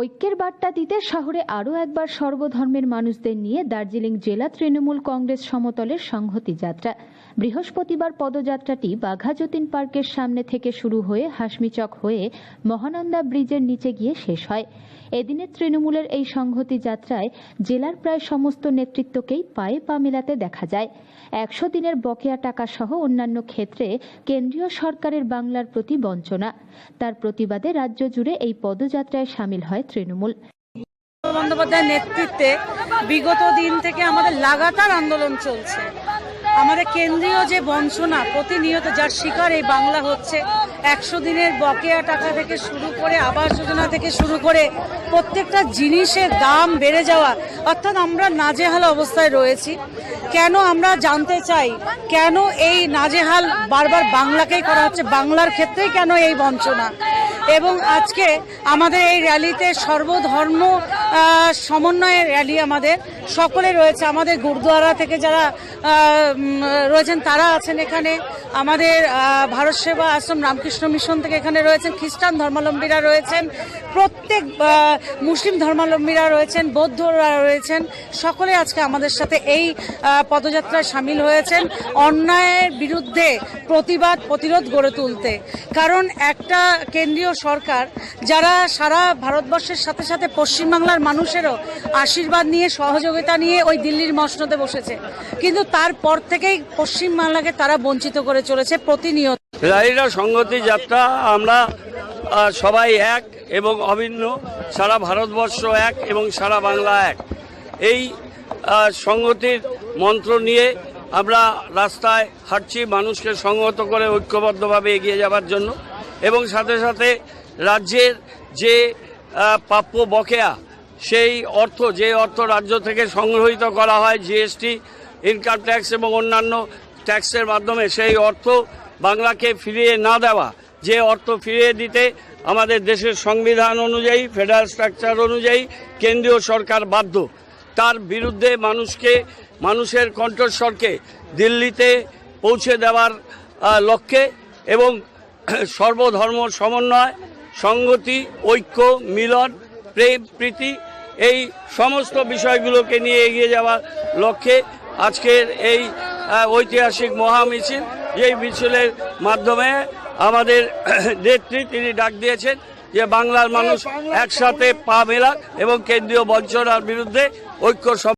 ঐক্যের বার্তা দিতে শহরে আরও একবার সর্বধর্মের মানুষদের নিয়ে দার্জিলিং জেলা তৃণমূল কংগ্রেস সমতলের সংহতি যাত্রা। বৃহস্পতিবার পদযাত্রাটি বাঘা যতীন পার্কের সামনে থেকে শুরু হয়ে হাসমিচক হয়ে মহানন্দা ব্রিজের নিচে গিয়ে শেষ হয়। এদিনের তৃণমূলের এই সংহতি যাত্রায় জেলার প্রায় সমস্ত নেতৃত্বকেই পায়ে পা মেলাতে দেখা যায়। একশো দিনের বকেয়া টাকা সহ অন্যান্য ক্ষেত্রে কেন্দ্রীয় সরকারের বাংলার প্রতি বঞ্চনা। তার প্রতিবাদে রাজ্য জুড়ে এই পদযাত্রায় সামিল হয় তৃণমূল। বন্দ্যোপাধ্যায়ের নেতৃত্বে বিগত দিন থেকে আমাদের লাগাতার আন্দোলন চলছে। আমাদের কেন্দ্রীয় যে বঞ্চনা প্রতিনিয়ত যার শিকার এই বাংলা হচ্ছে, একশো দিনের বকেয়া টাকা থেকে শুরু করে আবাস যোজনা থেকে শুরু করে প্রত্যেকটা জিনিসের দাম বেড়ে যাওয়া, অর্থাৎ আমরা নাজেহাল অবস্থায় রয়েছি। কেন আমরা জানতে চাই, কেন এই নাজেহাল বারবার বাংলাকেই করা হচ্ছে, বাংলার ক্ষেত্রেই কেন এই বঞ্চনা? এবং আজকে আমাদের এই র্যালিতে সর্বধর্ম সমন্বয়ের র্যালি আমাদের। সকলে রয়েছে, আমাদের গুরুদুয়ারা থেকে যারা রয়েছেন, তারা আছেন এখানে। আমাদের ভারত সেবা আশ্রম রামকৃষ্ণ মিশন থেকে এখানে রয়েছেন, খ্রিস্টান ধর্মাবলম্বীরা রয়েছেন, প্রত্যেক মুসলিম ধর্মাবলম্বীরা রয়েছেন, বৌদ্ধরা রয়েছেন, সকলে আজকে আমাদের সাথে এই পদযাত্রায় সামিল হয়েছেন, অন্যায়ের বিরুদ্ধে প্রতিবাদ, প্রতিরোধ গড়ে তুলতে। কারণ একটা কেন্দ্রীয় সরকার, যারা সারা ভারতবর্ষের সাথে সাথে পশ্চিমবাংলার মানুষেরও আশীর্বাদ নিয়ে সহযোগিতা নিয়ে ওই দিল্লির মসনদে বসেছে। কিন্তু তারপর থেকেই পশ্চিমবাংলাকে তারা বঞ্চিত করে চলেছে প্রতিনিয়ত। রাইরা সংগতি যাত্রা আমরা সবাই এক এবং অভিন্ন সারা ভারতবর্ষ এক এবং সারা বাংলা এক। এই আহ, সংগতির মন্ত্র নিয়ে আমরা রাস্তায় হাঁটছি মানুষকে সংহত করে ঐক্যবদ্ধভাবে এগিয়ে যাওয়ার জন্য এবং সাথে সাথে রাজ্যের যে প্রাপ্য বকেয়া সেই অর্থ, যে অর্থ রাজ্য থেকে সংগ্রহিত করা হয় জিএসটি ইনকাম ট্যাক্স এবং অন্যান্য ট্যাক্সের মাধ্যমে, সেই অর্থ বাংলাকে ফিরিয়ে না দেওয়া। যে অর্থ ফিরিয়ে দিতে আমাদের দেশের সংবিধান অনুযায়ী ফেডারেল স্ট্রাকচার অনুযায়ী কেন্দ্রীয় সরকার বাধ্য। তার বিরুদ্ধে মানুষকে, মানুষের কণ্ঠস্বরকে দিল্লিতে পৌঁছে দেওয়ার লক্ষ্যে এবং সর্বধর্ম সমন্বয় সংগতি ঐক্য, মিলন, প্রেম, প্রীতি এই সমস্ত বিষয়গুলোকে নিয়ে এগিয়ে যাওয়ার লক্ষ্যে আজকের এই ঐতিহাসিক মহামিছিল, যেই মিছিলের মাধ্যমে আমাদের নেত্রী তিনি ডাক দিয়েছেন যে বাংলার মানুষ একসাথে পা মেলাক এবং কেন্দ্রীয় বঞ্চনার বিরুদ্ধে ঐক্য